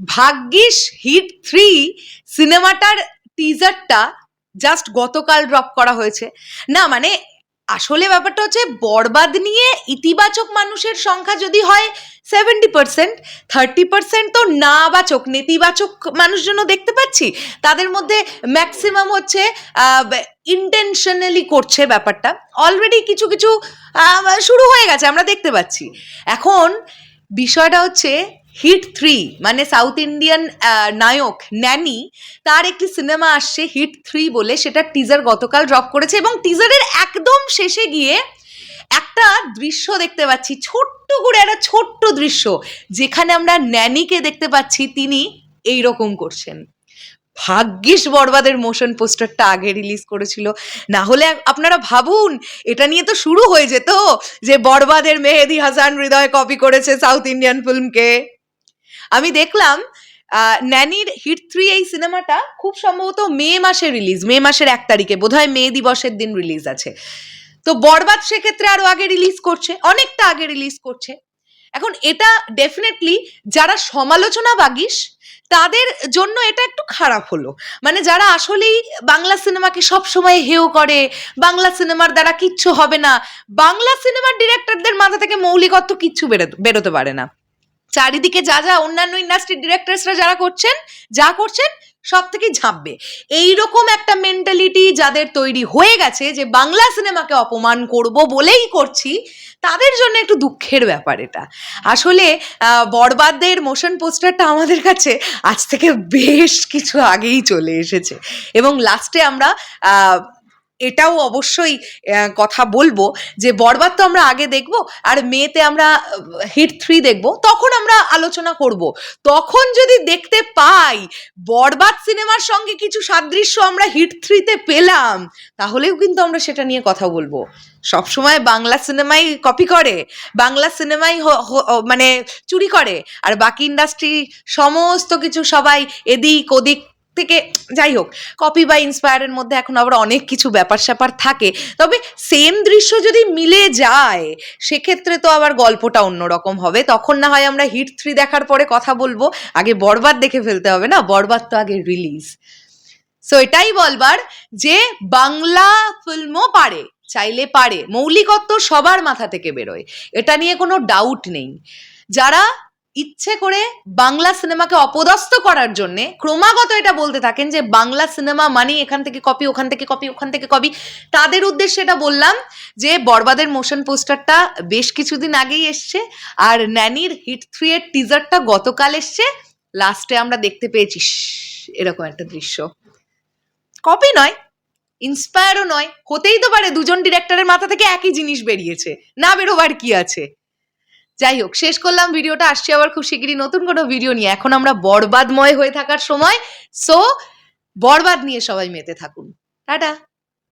ভাগ্যিস hit three সিনেমাটার টিজারটা just গতকাল ড্রপ করা হয়েছে। না মানে আসলে ব্যাপারটা হচ্ছে বরবাদ নিয়ে ইতিবাচক মানুষের সংখ্যা যদি হয় সেভেন্টি পার্সেন্ট থার্টি পার্সেন্ট তো নাবাচক, নেতিবাচক মানুষজনও দেখতে পাচ্ছি। তাদের মধ্যে ম্যাক্সিমাম হচ্ছে ইন্টেনশনালি করছে ব্যাপারটা। অলরেডি কিছু কিছু শুরু হয়ে গেছে, আমরা দেখতে পাচ্ছি। এখন বিষয়টা হচ্ছে হিট থ্রি মানে সাউথ ইন্ডিয়ান নায়ক ন্যানি তার একটি সিনেমা আসছে হিট থ্রি বলে, সেটা টিজার গতকাল ড্রপ করেছে এবং টিজারের একদম শেষে গিয়ে একটা দৃশ্য দেখতে পাচ্ছি, ছোট্ট করে একটা ছোট্ট দৃশ্য, যেখানে আমরা ন্যানিকে দেখতে পাচ্ছি, তিনি এই রকম করছেন। ভাগ্যিস বরবাদের মোশন পোস্টারটা আগে রিলিজ করেছিল। না হলে আপনারা ভাবুন, এটা নিয়ে তো শুরু হয়ে যেত, যে বরবাদের মেহেদি হাসান হৃদয় কপি করেছে সাউথ ইন্ডিয়ান ফিল্মকে আমি দেখলাম ন্যানির হিট থ্রি এই সিনেমাটা খুব সম্ভবত মে মাসে রিলিজ মে মাসের এক তারিখে, বোধহয় মে দিবসের দিন রিলিজ আছে। তো বরবাদ সেক্ষেত্রে আরও আগে রিলিজ করছে, অনেকটা আগে রিলিজ করছে। এখন এটা ডেফিনেটলি যারা সমালোচনা বাগিস তাদের জন্য এটা একটু খারাপ হলো। মানে যারা আসলেই বাংলা সিনেমাকে সব সময় হেও করে, বাংলা সিনেমার দ্বারা কিচ্ছু হবে না, বাংলা সিনেমার ডিরেক্টরদের মাথা থেকে মৌলিকত্ব কিচ্ছু বেরোতে বেরোতে পারে না। চারিদিকে যা যা অন্যান্য ইন্ডাস্ট্রির ডিরেক্টরসরা যারা করছেন যা করছেন সব থেকে ঝাঁপবে। এইরকম একটা মেন্টালিটি যাদের তৈরি হয়ে গেছে যে বাংলা সিনেমাকে অপমান করব বলেই করছি তাদের জন্য একটু দুঃখের ব্যাপার এটা। আসলে আহ, বরবাদের মোশন পোস্টারটা আমাদের কাছে আজ থেকে বেশ কিছু আগেই চলে এসেছে। এবং লাস্টে আমরা এটাও অবশ্যই কথা বলব যে বরবাদ তো আমরা আগে দেখব আর মেতে আমরা হিট থ্রি দেখব, তখন আমরা আলোচনা করব। তখন যদি দেখতে পাই বরবাদ সিনেমার সঙ্গে কিছু সাদৃশ্য আমরা হিট থ্রিতে পেলাম, তাহলেও কিন্তু আমরা সেটা নিয়ে কথা বলব। সবসময় বাংলা সিনেমাই কপি করে, বাংলা সিনেমাই মানে চুরি করে, আর বাকি ইন্ডাস্ট্রি সমস্ত কিছু সবাই এদিক ওদিক থেকে যাই হোক কপি বা ইন্সপায়ারের মধ্যে এখন আবার অনেক কিছু ব্যাপার স্যাপার থাকে। তবে সেম দৃশ্য যদি মিলে যায়, সেক্ষেত্রে তো আবার গল্পটা অন্যরকম হবে। তখন না হয় আমরা হিট থ্রি দেখার পরে কথা বলব। আগে বরবাদ দেখে ফেলতে হবে না? বরবাদ তো আগে রিলিজ সো এটাই বলবার যে বাংলা ফিল্মও পারে, চাইলে পারে। মৌলিকত্ব সবার মাথা থেকে বেরোয়। এটা নিয়ে কোনো ডাউট নেই। যারা ইচ্ছে করে বাংলা সিনেমাকে অপদস্থ করার জন্যে ক্রমাগত এটা বলতে থাকেন যে বাংলা সিনেমা মানে এখান থেকে কপি, ওখান থেকে কপি, ওখান থেকে কপি। তাদের উদ্দেশ্যে এটা বললাম যে বরবাদের মোশন পোস্টারটা বেশ কিছুদিন আগেই এসছে আর ন্যানির হিট থ্রি এর টিজারটা গতকাল এসছে। লাস্টে আমরা দেখতে পেয়েছি। এরকম একটা দৃশ্য। কপি নয় ইন্সপায়ারও নয়, হতেই তো পারে দুজন ডিরেক্টরের মাথা থেকে একই জিনিস বেরিয়েছে। না বেরোবার কি আছে? যাই হোক শেষ করলাম ভিডিওটা। আসছি আবার খুব শিগগিরই নতুন কোনো ভিডিও নিয়ে। এখন আমরা বরবাদময় হয়ে থাকার সময়। সো বরবাদ নিয়ে সবাই মেতে থাকুন। টাটা।